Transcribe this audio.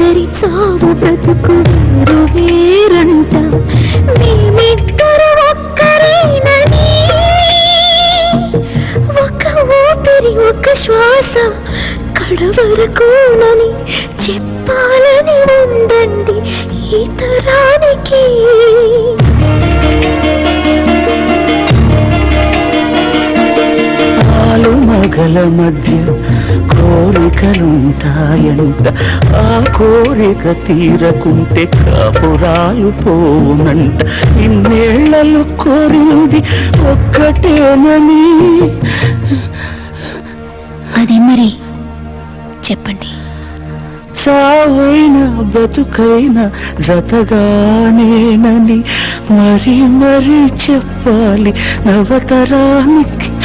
బ్రతుకు వేరు వేరంట మేమిద్దరు ఒక్కరేనని ఒక ఊపిరి ఒక శ్వాస కడవరకునని చెప్పాలని ఉందండి ఈ తరానికి మగల మధ్య కోరికలుంటాయంట ఆ కోరిక తీరకుంటే కాపురాలు పోవునంట. ఇన్నేళ్ళలో కోరింది ఒక్కటేనని. అది మరి చెప్పండి. చావైన బతుకైన జతగానేనని. మరి మరి చెప్పాలి నవతరానికి